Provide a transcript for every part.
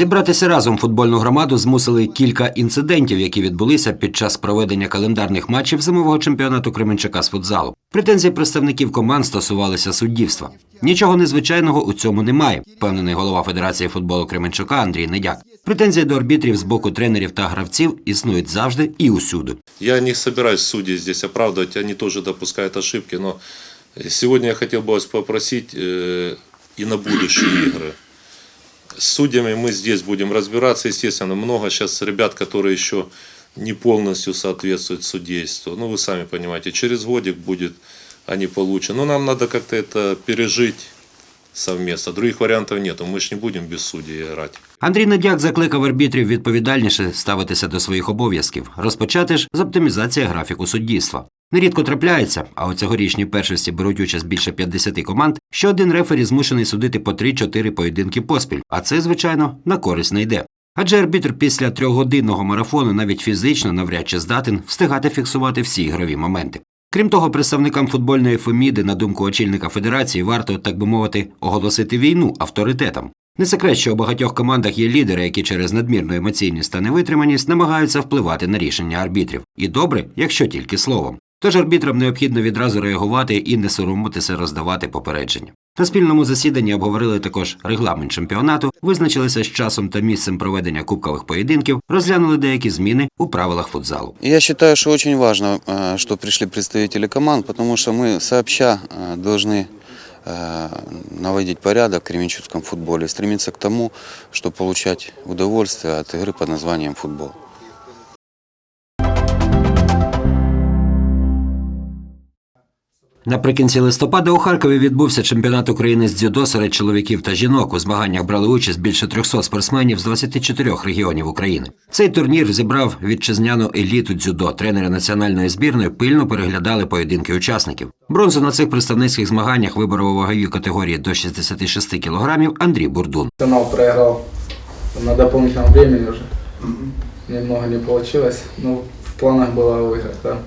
Зібратися разом футбольну громаду змусили кілька інцидентів, які відбулися під час проведення календарних матчів зимового чемпіонату Кременчука з футзалу. Претензії представників команд стосувалися суддівства. Нічого незвичайного у цьому немає, впевнений голова Федерації футболу Кременчука Андрій Недяк. Претензії до арбітрів з боку тренерів та гравців існують завжди і усюди. Я не собираюсь судей здесь оправдывать, они тоже допускают ошибки, но сегодня я хотел бы вас попросить э, и на будущие игры. С судьями мы здесь будем разбираться, естественно, много сейчас ребят, которые еще не полностью соответствуют судейству. Ну, вы сами понимаете, через годик будет они получат. Но нам надо как-то это пережить совместно. Других вариантов нету, мы же не будем без судей играть. Андрій Надяк закликав арбітрів відповідальніше ставитися до своїх обов'язків, розпочати ж з оптимізації графіку суддівства. Нерідко трапляється, а у цьогорічній першості беруть участь більше 50 команд, що один рефері змушений судити по 3-4 поєдинки поспіль, а це, звичайно, на користь не йде. Адже арбітр після трьохгодинного марафону навіть фізично навряд чи здатен встигати фіксувати всі ігрові моменти. Крім того, представникам футбольної феміди, на думку очільника федерації, варто, так би мовити, оголосити війну авторитетам. Не секрет, що у багатьох командах є лідери, які через надмірну емоційність та невитриманість намагаються впливати на рішення арбітрів. І добре, якщо тільки словом. Тож арбітрам необхідно відразу реагувати і не соромитися роздавати попередження. На спільному засіданні обговорили також регламент чемпіонату, визначилися з часом та місцем проведення кубкових поєдинків, розглянули деякі зміни у правилах футзалу. Я считаю, что очень важно, э, что пришли представители команд, потому что мы сообща э, должны э, наводить порядок в кременчугском футболе, стремиться к тому, чтобы получать удовольствие от игры под названием футбол. Наприкінці листопада у Харкові відбувся чемпіонат України з дзюдо серед чоловіків та жінок. У змаганнях брали участь більше 300 спортсменів з 24 регіонів України. Цей турнір зібрав вітчизняну еліту дзюдо. Тренери національної збірної пильно переглядали поєдинки учасників. Бронзу на цих представницьких змаганнях виборов у ваговій категорії до 66 кілограмів Андрій Бурдун. Канал проиграл на дополнительном времени уже. Немного не получилось. Ну, в планах было выиграть, да.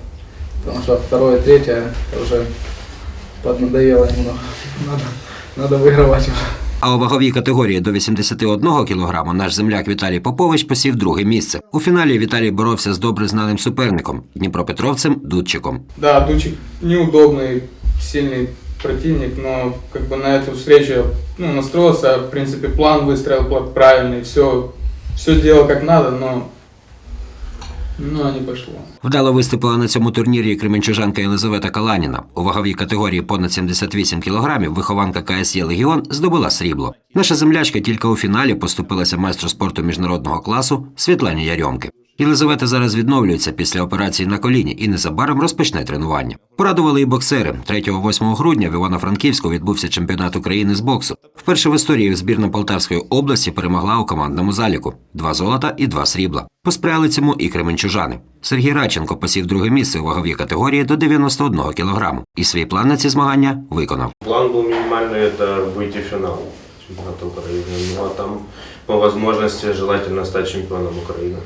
Потому что второе, третье это уже поднадоело немного. Надо, надо выигрывать уже. А у ваговій категорії до 81 кілограма наш земляк Віталій Попович посів друге місце. У фіналі Віталій боровся з добре знаним суперником дніпропетровцем Дудчиком. Да, Дучик неудобный, сильный противник, но как бы на эту встречу я, ну, настроился, в принципе, план выстроил пла- правильный, все, все делал как надо, но, но не пошло. Вдало виступила на цьому турнірі кременчужанка Єлизавета Каланіна. У ваговій категорії понад 78 кілограмів вихованка КСЄ Легіон здобула срібло. Наша землячка тільки у фіналі поступилася майстру спорту міжнародного класу Світлані Ярьомки. Єлизавета зараз відновлюється після операції на коліні і незабаром розпочне тренування. Порадували і боксери. 3-8 грудня в Івано-Франківську відбувся чемпіонат України з боксу. Вперше в історії збірна Полтавської області перемогла у командному заліку: два золота і два срібла. Посприяли цьому і кременчужани. Сергій Радченко посів друге місце у ваговій категорії до 91 кг і свій план на ці змагання виконав. План был минимальный, это выйти в финал чемпионата Украины. Ну а там по возможности желательно стать чемпионом Украины.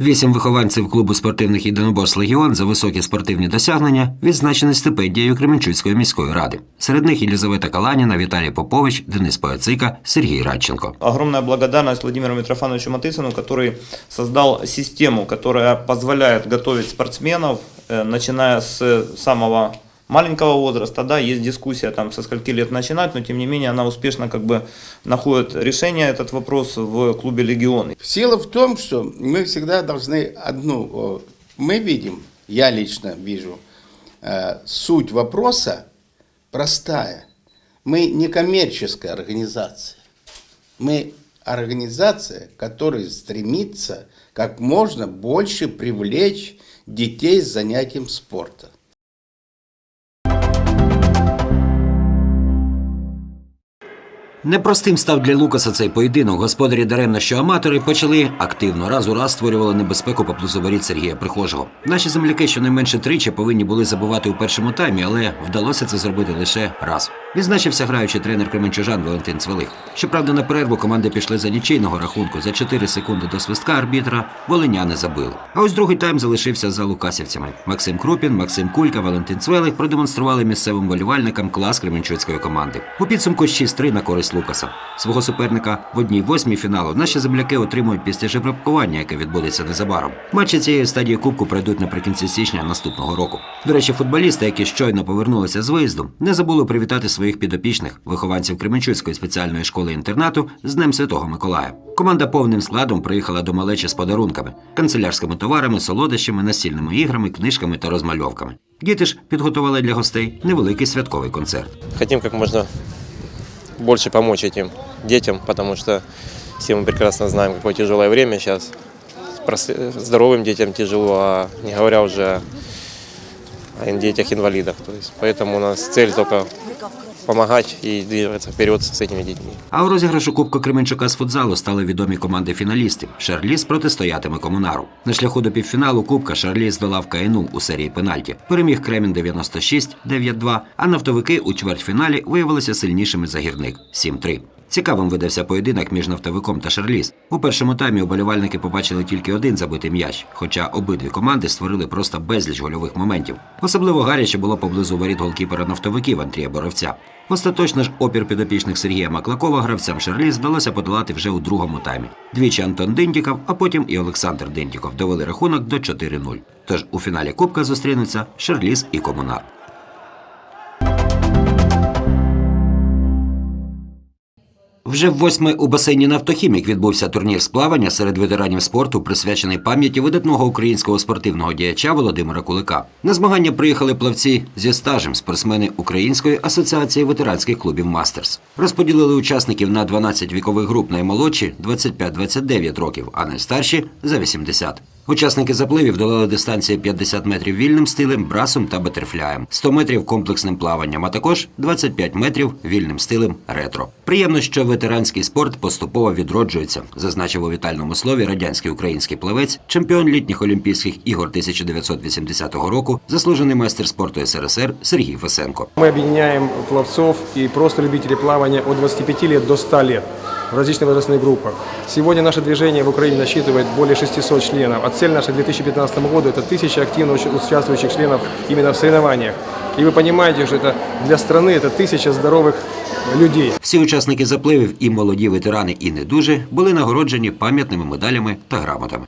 Вісім вихованців клубу спортивних єдиноборств Легіон за високі спортивні досягнення відзначені стипендією Кременчуцької міської ради. Серед них Єлізавета Каланіна, Віталій Попович, Денис Паяцика, Сергій Радченко. Огромная благодарность Владимиру Митрофановичу Матысину, который создал систему, которая позволяет готовить спортсменов, э, начиная с самого маленького возраста, да, есть дискуссия там со скольки лет начинать, но тем не менее она успешно как бы находит решение этот вопрос в клубе «Легион». Сила в том, что мы всегда должны одну, мы видим, я лично вижу, э, суть вопроса простая. Мы не коммерческая организация. Мы организация, которая стремится как можно больше привлечь детей с занятием спорта. Непростим став для Лукаса цей поєдинок. Господарі даремно, що аматори почали активно раз у раз створювали небезпеку поблизу воріт Сергія Прихожого. Наші земляки щонайменше тричі повинні були забувати у першому таймі, але вдалося це зробити лише раз. Відзначився граючий тренер Кременчужан Валентин Цвелих. Щоправда, на перерву команди пішли за нічийного рахунку. За 4 секунди до свистка арбітра волиняни забили. А ось другий тайм залишився за лукасівцями. Максим Крупін, Максим Кулька, Валентин Цвелих продемонстрували місцевим болівальникам клас кременчуцької команди. У підсумку 6-3 на користь Лукаса. Свого суперника в одній восьмій фіналу наші земляки отримують після жеребкування, яке відбудеться незабаром. Матчі цієї стадії кубку пройдуть наприкінці січня наступного року. До речі, футболісти, які щойно повернулися з виїзду, не забули привітати своїх підопічних вихованців Кременчуцької спеціальної школи інтернату з Днем Святого Миколая. Команда повним складом приїхала до малечі з подарунками, канцелярськими товарами, солодощами, настільними іграми, книжками та розмальовками. Діти ж підготували для гостей невеликий святковий концерт. Хотим как можно больше помочь этим детям, потому что все мы прекрасно знаем, какое тяжелое время сейчас. Здоровым детям тяжело, а не говоря уже о детях-инвалидах. То есть, поэтому у нас цель только помогать і двигаться вперед з цими дітьми. А у розіграшу Кубку Кременчука з футзалу стали відомі команди фіналістів. Шарліз протистоятиме комунару. На шляху до півфіналу Кубка Шарліз здолав КНУ у серії пенальті. Переміг Кремін 96-9-2, а нафтовики у чвертьфіналі виявилися сильнішими за гірник 7-3. Цікавим видався поєдинок між нафтовиком та Шарліз. У першому таймі уболівальники побачили тільки один забитий м'яч, хоча обидві команди створили просто безліч гольових моментів. Особливо гаряче було поблизу воріт голкіпера нафтовиків Андрія Боровця. Остаточно ж опір підопічних Сергія Маклакова гравцям Шарліз вдалося подолати вже у другому таймі. Двічі Антон Диндіков, а потім і Олександр Диндіков довели рахунок до 4-0. Тож у фіналі Кубка зустрінуться Шарліз і Комунар. Вже восьме у басейні Нафтохімік відбувся турнір з плавання серед ветеранів спорту, присвячений пам'яті видатного українського спортивного діяча Володимира Кулика. На змагання приїхали плавці зі стажем, спортсмени Української асоціації ветеранських клубів Мастерс. Розподілили учасників на 12 вікових груп наймолодші 25-29 років, а найстарші за 80. Учасники запливів долали дистанції 50 метрів вільним стилем, брасом та батерфляєм, 100 метрів комплексним плаванням, а також 25 метрів вільним стилем ретро. Приємно, що ветеранський спорт поступово відроджується, зазначив у вітальному слові радянський український плавець, чемпіон літніх Олімпійських ігор 1980 року, заслужений майстер спорту СРСР Сергій Фесенко. Мы объединяем пловцов и просто любителей плавания от 25 лет до 100 лет в различных возрастных группах. Сегодня наше движение в Украине насчитывает более 600 членов, а цель наша к 2015 году – это тысяча активно уча- участвующих членов именно в соревнованиях. И вы понимаете, что это для страны это тысяча здоровых людей. Всі учасники запливів і молоді ветерани, і не дуже були нагороджені пам'ятними медалями та грамотами.